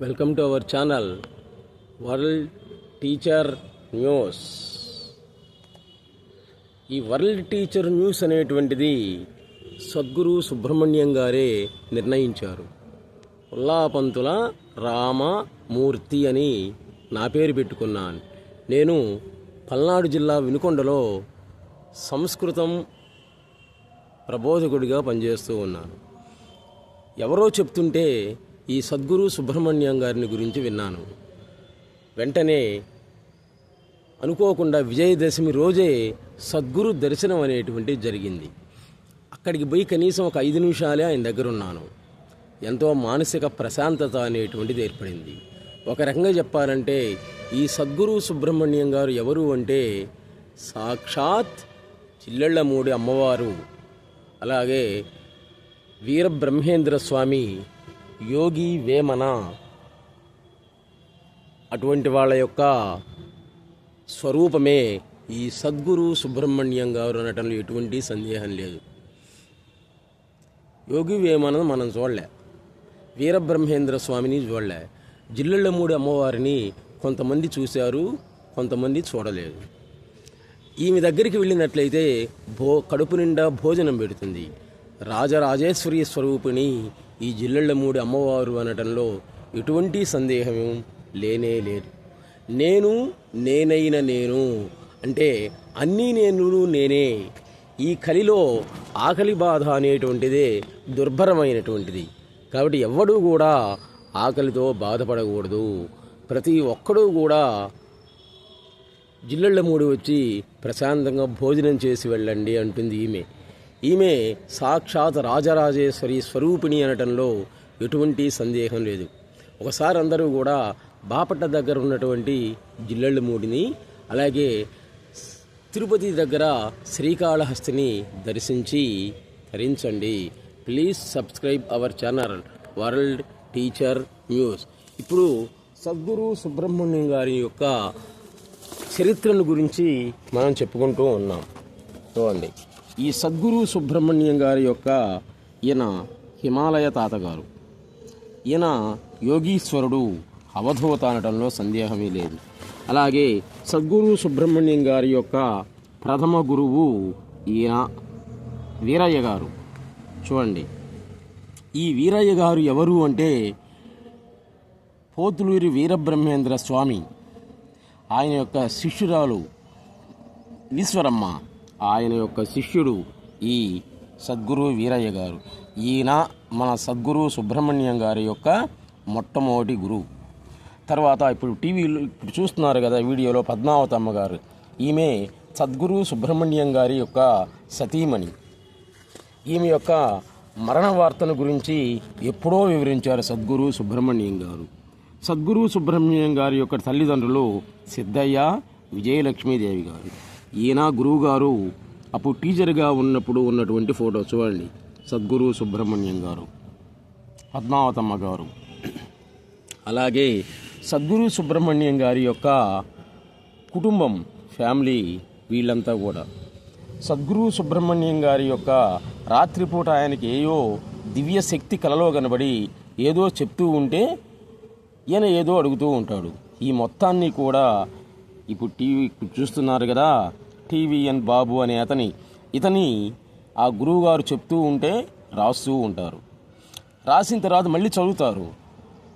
Welcome to our channel world teacher news. ఈ world teacher news అనేటువంటిది సద్గురు సుబ్రహ్మణ్యం గారే నిర్ణయించారు. ఉల్లాపంతుల రామమూర్తి అని నా పేరు పెట్టుకున్నాను. నేను పల్నాడు జిల్లా వినుకొండలో సంస్కృతం ప్రబోధకుడిగా పనిచేస్తూ ఉన్నాను. ఎవరో చెప్తుంటే ఈ సద్గురు సుబ్రహ్మణ్యం గారిని గురించి విన్నాను. వెంటనే అనుకోకుండా విజయదశమి రోజే సద్గురు దర్శనం అనేటువంటిది జరిగింది. అక్కడికి పోయి కనీసం ఒక ఐదు నిమిషాలే ఆయన దగ్గర ఉన్నాను ఎంతో మానసిక ప్రశాంతత అనేటువంటిది ఏర్పడింది. ఒక రకంగా చెప్పాలంటే ఈ సద్గురు సుబ్రహ్మణ్యం గారు ఎవరు అంటే సాక్షాత్ చిల్లెళ్ళమూడి అమ్మవారు. అలాగే వీరబ్రహ్మేంద్ర స్వామి యోగి వేమన. అటువంటి వాళ్ళ యొక్క స్వరూపమే ఈ సద్గురు సుబ్రహ్మణ్యం గారు అనటంలో ఎటువంటి సందేహం లేదు. యోగి వేమన మనం చూడలే. వీరబ్రహ్మేంద్ర స్వామిని చూడలే. జిల్లెళ్ళమూడి అమ్మవారిని కొంతమంది చూశారు కొంతమంది చూడలేదు. ఈమె దగ్గరికి వెళ్ళినట్లయితే భో కడుపు నిండా భోజనం పెడుతుంది. రాజరాజేశ్వరి స్వరూపిణి ఈ జిల్లెళ్ళమూడి అమ్మవారు అనటంలో ఎటువంటి సందేహం లేనే లేదు. నేను నేనైన నేను అంటే అన్నీ నేను నేనే. ఈ కలిలో ఆకలి బాధ అనేటువంటిదే దుర్భరమైనటువంటిది. కాబట్టి ఎవ్వడూ కూడా ఆకలితో బాధపడకూడదు. ప్రతి ఒక్కడూ కూడా జిల్లెళ్ళ మూడి వచ్చి ప్రశాంతంగా భోజనం చేసి వెళ్ళండి అంటుంది ఈమె. ఈమె సాక్షాత్ రాజరాజేశ్వరి స్వరూపిణి అనటంలో ఎటువంటి సందేహం లేదు. ఒకసారి అందరూ కూడా బాపట్ల దగ్గర ఉన్నటువంటి జిల్లెళ్ళ మూడిని అలాగే తిరుపతి దగ్గర శ్రీకాళహస్తిని దర్శించి ధరించండి please subscribe our channel world teacher news. ఇప్పుడు సద్గురు సుబ్రహ్మణ్యం గారి యొక్క చరిత్రను గురించి మనం చెప్పుకుంటూ ఉన్నాం. చూడండి. ఈ సద్గురు సుబ్రహ్మణ్యం గారి యొక్క ఈయన హిమాలయ తాతగారు. ఈయన యోగీశ్వరుడు అవధూత అనటంలో సందేహమే లేదు. అలాగే సద్గురు సుబ్రహ్మణ్యం గారి యొక్క ప్రథమ గురువు ఈయన వీరయ్య గారు. చూడండి. ఈ వీరయ్య గారు ఎవరు అంటే పోతులూరి వీరబ్రహ్మేంద్ర స్వామి. ఆయన యొక్క శిష్యురాలు ఈశ్వరమ్మ. ఆయన యొక్క శిష్యుడు ఈ సద్గురు వీరయ్య గారు. ఈయన మన సద్గురు సుబ్రహ్మణ్యం గారి యొక్క మొట్టమొదటి గురువు. తర్వాత ఇప్పుడు టీవీలో ఇప్పుడు చూస్తున్నారు కదా వీడియోలో పద్మావతమ్మ గారు. ఈమె సద్గురు సుబ్రహ్మణ్యం గారి యొక్క సతీమణి. ఈమె యొక్క మరణ వార్తను గురించి ఎప్పుడో వివరించారు సద్గురు సుబ్రహ్మణ్యం గారు. సద్గురు సుబ్రహ్మణ్యం గారి యొక్క తల్లిదండ్రులు సిద్ధయ్య విజయలక్ష్మీదేవి గారు. ఈయన గురువు గారు అప్పుడు టీచర్గా ఉన్నప్పుడు ఉన్నటువంటి ఫోటో చూడండి. సద్గురు సుబ్రహ్మణ్యం గారు పద్మావతమ్మ గారు. అలాగే సద్గురు సుబ్రహ్మణ్యం గారి యొక్క కుటుంబం ఫ్యామిలీ వీళ్ళంతా కూడా. సద్గురు సుబ్రహ్మణ్యం గారి యొక్క రాత్రిపూట ఆయనకి ఏయో దివ్య శక్తి కలలో కనబడి ఏదో చెప్తూ ఉంటే ఈయన ఏదో అడుగుతూ ఉంటాడు. ఈ మొత్తాన్ని కూడా ఇప్పుడు టీవీ చూస్తున్నారు కదా టీవీఎన్ బాబు అనే అతని. ఇతని ఆ గురువుగారు చెప్తూ ఉంటే రాస్తూ ఉంటారు. రాసిన తర్వాత మళ్ళీ చదువుతారు.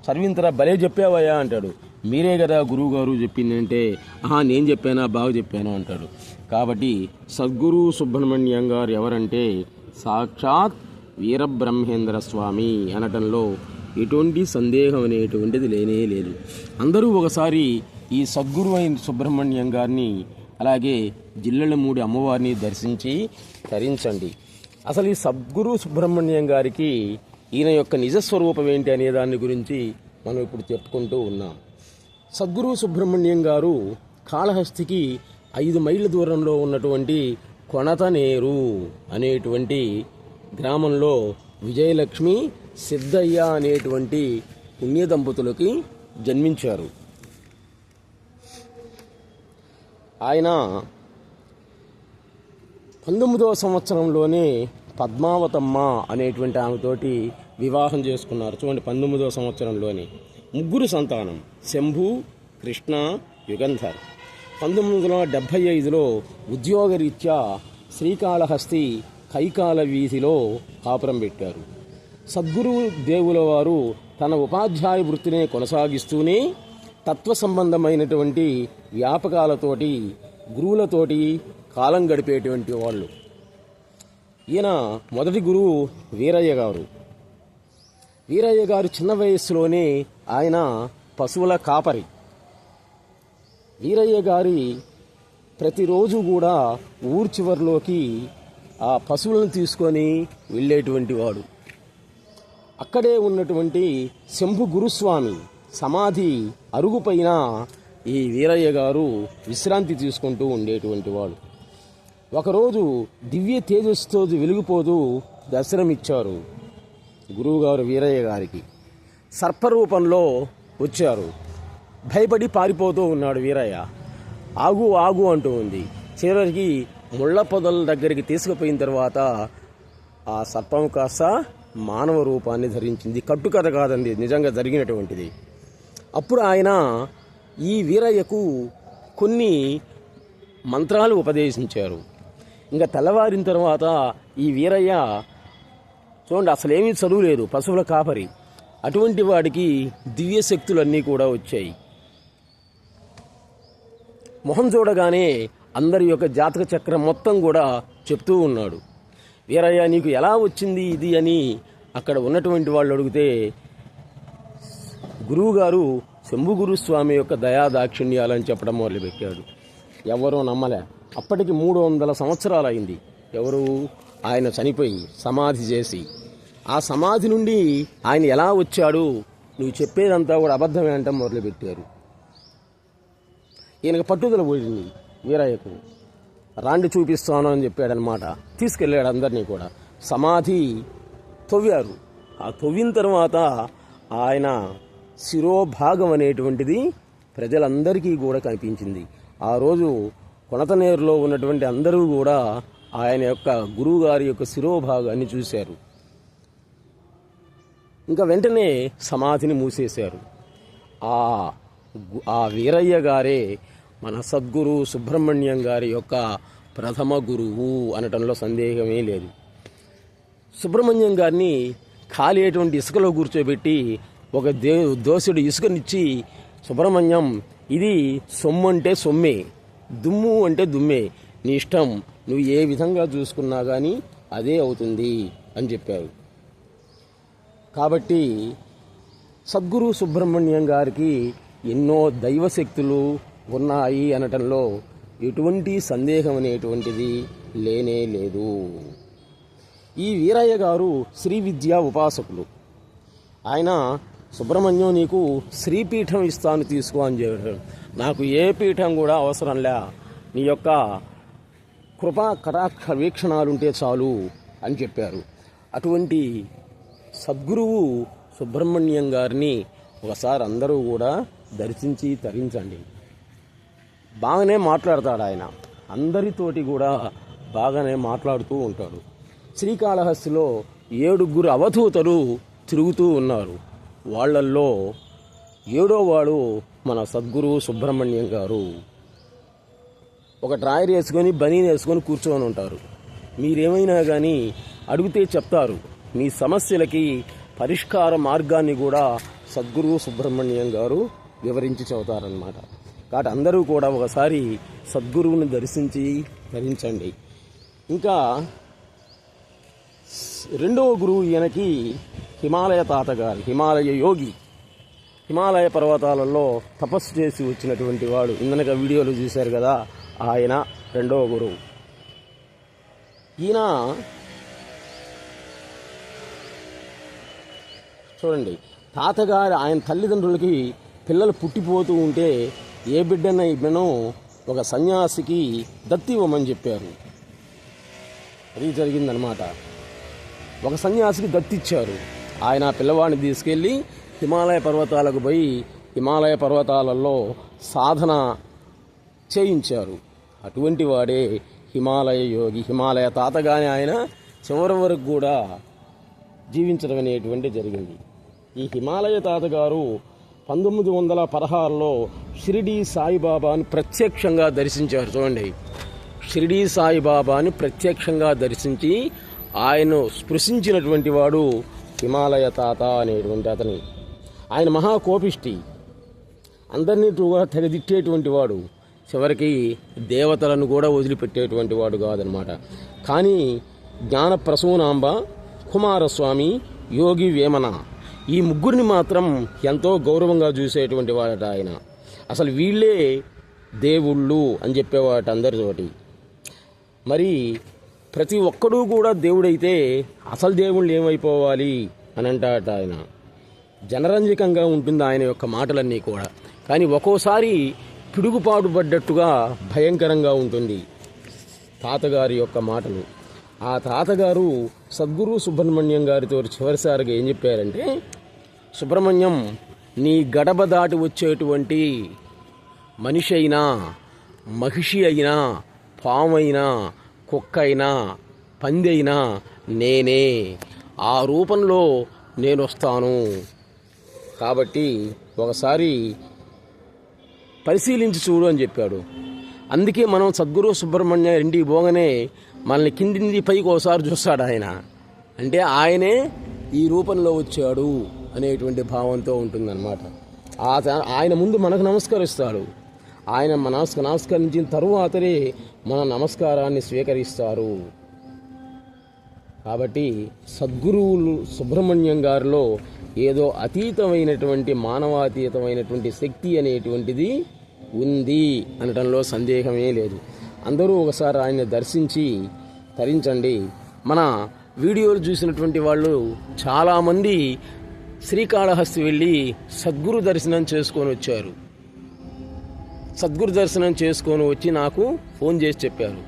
చదివిన తర్వాత భలే చెప్పావయ్యా అంటాడు. మీరే కదా గురువు గారు చెప్పిందంటే ఆహా నేను చెప్పానా బాగా చెప్పాను అంటాడు. కాబట్టి సద్గురు సుబ్రహ్మణ్యం గారు ఎవరంటే సాక్షాత్ వీరబ్రహ్మేంద్ర స్వామి అనటంలో ఎటువంటి సందేహం అనేటువంటిది లేనే లేదు. అందరూ ఒకసారి ఈ సద్గురు అయిన సుబ్రహ్మణ్యం గారిని అలాగే జిల్లెళ్ళమూడి అమ్మవారిని దర్శించి తరించండి. అసలు ఈ సద్గురు సుబ్రహ్మణ్యం గారికి ఈయన యొక్క నిజస్వరూపం ఏంటి అనే దాని గురించి మనం ఇప్పుడు చెప్పుకుంటూ ఉన్నాం. సద్గురు సుబ్రహ్మణ్యం గారు కాళహస్తికి ఐదు మైళ్ళ దూరంలో ఉన్నటువంటి కొనతనేరు అనేటువంటి గ్రామంలో విజయలక్ష్మి సిద్ధయ్య అనేటువంటి పుణ్య దంపతులకి జన్మించారు. ఆయన పంతొమ్మిదవ సంవత్సరంలోనే పద్మావతమ్మ అనేటువంటి ఆమెతోటి వివాహం చేసుకున్నారు. చూడండి పంతొమ్మిదవ సంవత్సరంలోనే ముగ్గురు సంతానం. శంభు కృష్ణ యుగంధర్. పంతొమ్మిది వందల డెబ్భై ఐదులో ఉద్యోగరీత్యా శ్రీకాళహస్తి కైకాల వీధిలో కాపురం పెట్టారు. సద్గురు దేవుల వారు తన ఉపాధ్యాయ వృత్తినే కొనసాగిస్తూనే తత్వ సంబంధమైనటువంటి వ్యాపకాలతోటి గురువులతోటి కాలం గడిపేటువంటి వాళ్ళు. ఈయన మొదటి గురువు వీరయ్య గారు. వీరయ్య గారు చిన్న వయస్సులోనే ఆయన పశువుల కాపరి. వీరయ్య గారి ప్రతిరోజు కూడా ఊరు చివరిలోకి ఆ పశువులను తీసుకొని వెళ్ళేటువంటి వాడు. అక్కడే ఉన్నటువంటి శంభు గురుస్వామి సమాధి అరుగుపైన ఈ వీరయ్య గారు విశ్రాంతి తీసుకుంటూ ఉండేటువంటి వాడు. ఒకరోజు దివ్య తేజస్సుతో వెలిగిపోతూ దర్శనమిచ్చారు గురువుగారు వీరయ్య గారికి. సర్పరూపంలో వచ్చారు. భయపడి పారిపోతూ ఉన్నాడు వీరయ్య. ఆగు ఆగు అంటూ ఉంది. చివరికి ముళ్ళ పొదల దగ్గరికి తీసుకుపోయిన తర్వాత ఆ సర్పం కాస్త మానవ రూపాన్ని ధరించింది. కట్టుకథ కాదండి నిజంగా జరిగినటువంటిది. అప్పుడు ఆయన ఈ వీరయ్యకు కొన్ని మంత్రాలు ఉపదేశించారు. ఇంకా తెల్లవారిన తర్వాత ఈ వీరయ్య చూడండి అసలేమీ చదువులేదు చదువు లేదు పశువుల కాపరి. అటువంటి వాడికి దివ్య శక్తులన్నీ కూడా వచ్చాయి. మొహం చూడగానే అందరి యొక్క జాతక చక్రం మొత్తం కూడా చెప్తూ ఉన్నాడు. వీరయ్య నీకు ఎలా వచ్చింది ఇది అని అక్కడ ఉన్నటువంటి వాళ్ళు అడిగితే గురువుగారు శంభుగురు స్వామి యొక్క దయా దాక్షిణ్యాలని చెప్పడం మొదలుపెట్టాడు. ఎవరో నమ్మలే. అప్పటికి మూడు వందల సంవత్సరాలు అయింది ఎవరు? ఆయన చనిపోయి సమాధి చేసి. ఆ సమాధి నుండి ఆయన ఎలా వచ్చాడు? నువ్వు చెప్పేదంతా కూడా అబద్ధమే అంటాం మొదలుపెట్టారు. ఈయనకు పట్టుదల పోయింది వీరయ్యకు రాండి చూపిస్తాను అని చెప్పాడనమాట. తీసుకెళ్ళాడు అందరినీ కూడా. సమాధి తవ్వారు. ఆ తవ్విన తర్వాత ఆయన శిరోభాగం అనేటువంటిది ప్రజలందరికీ కూడా కనిపించింది. ఆ రోజు కొనతనేరులో ఉన్నటువంటి అందరూ కూడా ఆయన యొక్క గురువుగారి యొక్క శిరోభాగాన్ని చూశారు. ఇంకా వెంటనే సమాధిని మూసేశారు. ఆ ఆ వీరయ్య గారే మన సద్గురు సుబ్రహ్మణ్యం గారి యొక్క ప్రథమ గురువు అనటంలో సందేహమే లేదు. సుబ్రహ్మణ్యం గారిని ఖాళీ ఇసుకలో కూర్చోబెట్టి ఒక దే దోసుడు ఇసుకనిచ్చి సుబ్రహ్మణ్యం ఇది సొమ్ము అంటే సొమ్మే దుమ్ము అంటే దుమ్మే నీ ఇష్టం నువ్వు ఏ విధంగా చూసుకున్నా కానీ అదే అవుతుంది అని చెప్పారు. కాబట్టి సద్గురు సుబ్రహ్మణ్యం గారికి ఎన్నో దైవశక్తులు ఉన్నాయి అనటంలో ఎటువంటి సందేహం అనేటువంటిది లేనే లేదు. ఈ వీరయ్య గారు శ్రీ విద్యా ఉపాసకులు. ఆయన సుబ్రహ్మణ్యం నీకు శ్రీపీఠం ఇస్తాను తీసుకో అని చెప్పారు నాకు ఏ పీఠం కూడా అవసరం లే. నీ యొక్క కృపా కటాక్ష వీక్షణాలుంటే చాలు అని చెప్పారు. అటువంటి సద్గురువు సుబ్రహ్మణ్యం గారిని ఒకసారి అందరూ కూడా దర్శించి తరించండి. బాగానే మాట్లాడతాడు ఆయన. అందరితోటి కూడా బాగానే మాట్లాడుతూ ఉంటాడు. శ్రీకాళహస్తిలో ఏడుగురు అవధూతలు తిరుగుతూ ఉన్నారు. వాళ్ళల్లో ఏడో వాడు మన సద్గురు సుబ్రహ్మణ్యం గారు. ఒక డ్రాయర్ వేసుకొని బనీన్ వేసుకొని కూర్చొని ఉంటారు. మీరేమైనా కానీ అడిగితే చెప్తారు. మీ సమస్యలకి పరిష్కార మార్గాన్ని కూడా సద్గురు సుబ్రహ్మణ్యం గారు వివరించి చెబుతారనమాట కాబట్టి అందరూ కూడా ఒకసారి సద్గురువుని దర్శించి ధరించండి. ఇంకా రెండవ గురువు ఈయనకి హిమాలయ తాతగారు హిమాలయ యోగి హిమాలయ పర్వతాలలో తపస్సు చేసి వచ్చినటువంటి వాడు. ఇందనక వీడియోలు చూశారు కదా ఆయన రెండవ గురువు. ఈయన చూడండి తాతగారు ఆయన తల్లిదండ్రులకి పిల్లలు పుట్టిపోతూ ఉంటే ఏ బిడ్డన ఇవ్వనో ఒక సన్యాసికి దత్తి ఇవ్వమని చెప్పారు. అది జరిగిందనమాట ఒక సన్యాసికి దత్తిచ్చారు ఆయన పిల్లవాడిని తీసుకెళ్ళి హిమాలయ పర్వతాలకు పోయి హిమాలయ పర్వతాలలో సాధన చేయించారు. అటువంటి వాడే హిమాలయ యోగి. హిమాలయ తాతగానే ఆయన చివరి వరకు కూడా జీవించడం అనేటువంటి జరిగింది. ఈ హిమాలయ తాతగారు పంతొమ్మిది వందల పదహారులో షిరిడి సాయిబాబాని ప్రత్యక్షంగా దర్శించారు. చూడండి. షిరిడి సాయిబాబాని ప్రత్యక్షంగా దర్శించి ఆయన స్పృశించినటువంటి వాడు హిమాలయ తాత అనేటువంటి అతని. ఆయన మహాకోపిష్టి. అందరినీ కూడా తెగదిట్టేటువంటి వాడు. చివరికి దేవతలను కూడా వదిలిపెట్టేటువంటి వాడు కాదనమాట. కానీ జ్ఞాన ప్రసూనాంబ కుమారస్వామి యోగి వేమన ఈ ముగ్గురిని మాత్రం ఎంతో గౌరవంగా చూసేటువంటి వాడట ఆయన. అసలు వీళ్ళే దేవుళ్ళు అని చెప్పేవాట అందరితోటి. మరి ప్రతి ఒక్కడూ కూడా దేవుడైతే అసలు దేవుళ్ళు ఏమైపోవాలి అని అంటాట ఆయన. జనరంజకంగా ఉంటుంది ఆయన యొక్క మాటలన్నీ కూడా. కానీ ఒక్కోసారి పిడుగుపాటు పడ్డట్టుగా భయంకరంగా ఉంటుంది తాతగారి యొక్క మాటలు. ఆ తాతగారు సద్గురు సుబ్రహ్మణ్యం గారితో చివరిసారిగా ఏం చెప్పారంటే సుబ్రహ్మణ్యం నీ గడప దాటి వచ్చేటువంటి మనిషి అయినా మహిషి అయినా పామైనా కుక్క అయినా పంది అయినా నేనే. ఆ రూపంలో నేను వస్తాను కాబట్టి ఒకసారి పరిశీలించి చూడు అని చెప్పాడు. అందుకే మనం సద్గురు సుబ్రహ్మణ్య రెండి పోగానే మనల్ని కింది పైకి ఒకసారి చూస్తాడు ఆయన. అంటే ఆయనే ఈ రూపంలో వచ్చాడు అనేటువంటి భావంతో ఉంటుందన్నమాట. ఆయన ముందు మనకు నమస్కరిస్తాడు. ఆయన మనస్క నమస్కరించిన తరువాతనే మన నమస్కారాన్ని స్వీకరిస్తారు. కాబట్టి సద్గురువులు సుబ్రహ్మణ్యం గారిలో ఏదో అతీతమైనటువంటి మానవాతీతమైనటువంటి శక్తి అనేటువంటిది ఉంది అనటంలో సందేహమే లేదు. అందరూ ఒకసారి ఆయన్ని దర్శించి తరించండి. మన వీడియోలు చూసినటువంటి వాళ్ళు చాలామంది శ్రీకాళహస్తి వెళ్ళి సద్గురు దర్శనం చేసుకొని వచ్చారు. సద్గురు దర్శనం చేసుకొని వచ్చి నాకు ఫోన్ చేసి చెప్పారు.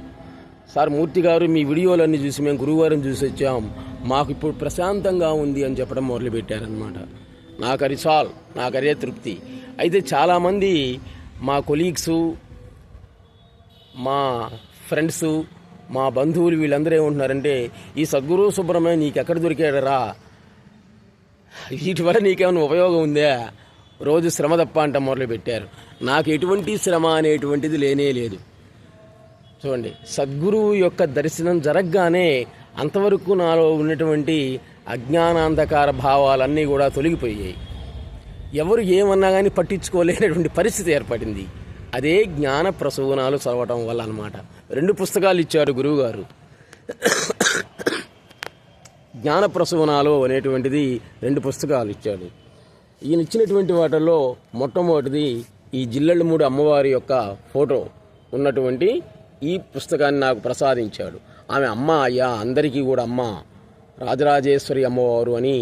సార్ మూర్తి గారు మీ వీడియోలన్నీ చూసి మేము గురువారం చూసి వచ్చాం. మాకు ఇప్పుడు ప్రశాంతంగా ఉంది అని చెప్పడం మొదలుపెట్టారనమాట నాకు అది చాల్. నాకు అదే తృప్తి. అయితే చాలామంది మా కొలీగ్స్ మా ఫ్రెండ్స్ మా బంధువులు వీళ్ళందరూ ఏమంటున్నారంటే ఈ సద్గురు సుబ్రహ్మణ్యం నీకు ఎక్కడ దొరికాడరా? వీటి వల్ల నీకేమైనా ఉపయోగం ఉందా? రోజు శ్రమ తప్ప అంట మొదలు పెట్టారు. నాకు ఎటువంటి శ్రమ అనేటువంటిది లేనే లేదు. చూడండి సద్గురువు యొక్క దర్శనం జరగగానే అంతవరకు నాలో ఉన్నటువంటి అజ్ఞానాంధకార భావాలన్నీ కూడా తొలగిపోయాయి. ఎవరు ఏమన్నా కానీ పట్టించుకోలేనటువంటి పరిస్థితి ఏర్పడింది. అదే జ్ఞాన ప్రసూనాలు చదవటం వల్ల అనమాట రెండు పుస్తకాలు ఇచ్చారు గురువుగారు. జ్ఞాన ప్రసూనాలు అనేటువంటిది రెండు పుస్తకాలు ఇచ్చాడు. ఈయన ఇచ్చినటువంటి వాటిల్లో మొట్టమొదటిది ఈ జిల్లెళ్ళమూడి అమ్మవారి యొక్క ఫోటో ఉన్నటువంటి ఈ పుస్తకాన్ని నాకు ప్రసాదించాడు. ఆమె అమ్మ అయ్యా అందరికీ కూడా అమ్మ రాజరాజేశ్వరి అమ్మవారు అని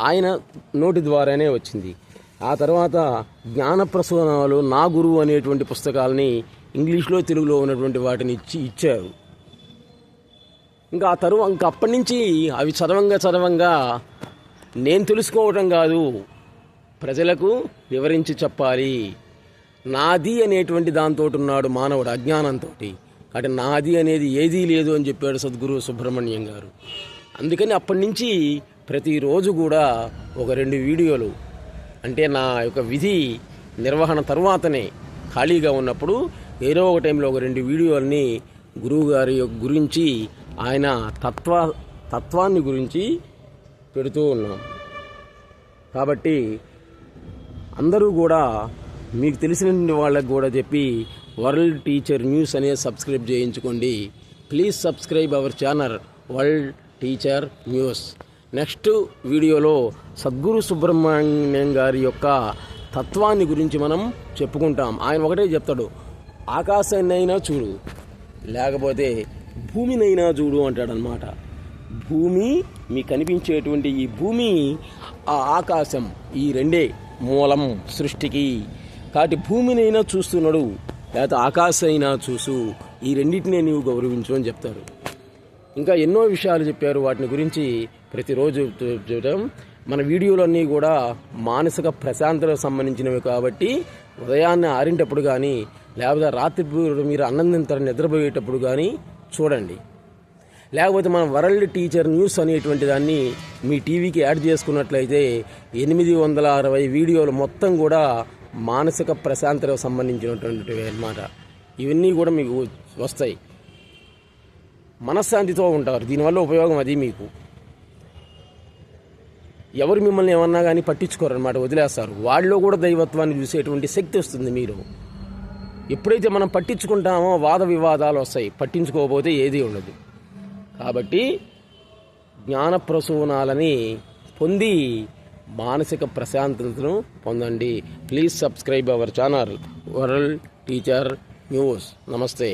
ఆయన నోటి ద్వారానే వచ్చింది. ఆ తర్వాత జ్ఞానప్రసూనాలు నా గురువు అనేటువంటి పుస్తకాలని ఇంగ్లీష్లో తెలుగులో ఉన్నటువంటి వాటిని ఇచ్చి ఇచ్చారు. ఇంకా ఆ తరువా ఇంకా అప్పటి నుంచి అవి చదవంగా చదవంగా నేను తెలుసుకోవటం కాదు ప్రజలకు వివరించి చెప్పాలి. నాది అనేటువంటి దాంతో ఉన్నాడు మానవుడు అజ్ఞానంతో కాబట్టి నాది అనేది ఏదీ లేదు అని చెప్పాడు సద్గురు సుబ్రహ్మణ్యం గారు. అందుకని అప్పటి నుంచి ప్రతిరోజు కూడా ఒక రెండు వీడియోలు అంటే నా యొక్క విధి నిర్వహణ తర్వాతనే ఖాళీగా ఉన్నప్పుడు ఏదో ఒక టైంలో ఒక రెండు వీడియోల్ని గురువు గారి యొక్క గురించి ఆయన తత్వ తత్వాన్ని గురించి పెడుతూ ఉన్నాం. కాబట్టి అందరూ కూడా మీకు తెలిసిన వాళ్ళకి కూడా చెప్పి వరల్డ్ టీచర్ న్యూస్ అనేది సబ్స్క్రైబ్ చేయించుకోండి. Please subscribe our channel world teacher news. Next వీడియోలో సద్గురు సుబ్రహ్మణ్యం గారి యొక్క తత్వాన్ని గురించి మనం చెప్పుకుంటాం. ఆయన ఒకటే చెప్తాడు ఆకాశాన్నైనా చూడు లేకపోతే భూమినైనా చూడు అంటాడనమాట భూమి మీకు కనిపించేటువంటి ఈ భూమి ఆ ఆకాశం ఈ రెండే. మూలం సృష్టికి. కాటి భూమినైనా చూస్తున్నాడు లేకపోతే ఆకాశం అయినా చూసు ఈ రెండింటినే నీవు గౌరవించు అని చెప్తారు. ఇంకా ఎన్నో విషయాలు చెప్పారు వాటిని గురించి ప్రతిరోజు చూడటం. మన వీడియోలన్నీ కూడా మానసిక ప్రశాంతతకు సంబంధించినవి కాబట్టి ఉదయాన్నే ఆరింటప్పుడు కానీ లేకపోతే రాత్రి మీరు అన్నం తింటారు నిద్రపోయేటప్పుడు కానీ చూడండి. లేకపోతే మన వరల్డ్ టీచర్ న్యూస్ అనేటువంటి దాన్ని మీ టీవీకి యాడ్ చేసుకున్నట్లయితే ఎనిమిది వందల అరవై వీడియోలు మొత్తం కూడా మానసిక ప్రశాంతతకు సంబంధించినటువంటివి అన్నమాట. ఇవన్నీ కూడా మీకు వస్తాయి. మనశ్శాంతితో ఉంటారు. దీనివల్ల ఉపయోగం అది మీకు. ఎవరు మిమ్మల్ని ఏమన్నా కానీ పట్టించుకోరనమాట వదిలేస్తారు. వాళ్ళలో కూడా దైవత్వాన్ని చూసేటువంటి శక్తి వస్తుంది మీరు. ఎప్పుడైతే మనం పట్టించుకుంటామో వాద వివాదాలు వస్తాయి. పట్టించుకోకపోతే ఏదీ ఉండదు. కాబట్టి జ్ఞాన ప్రసూనాలని పొంది మానసిక ప్రశాంతతను పొందండి. Please subscribe our channel world teacher news నమస్తే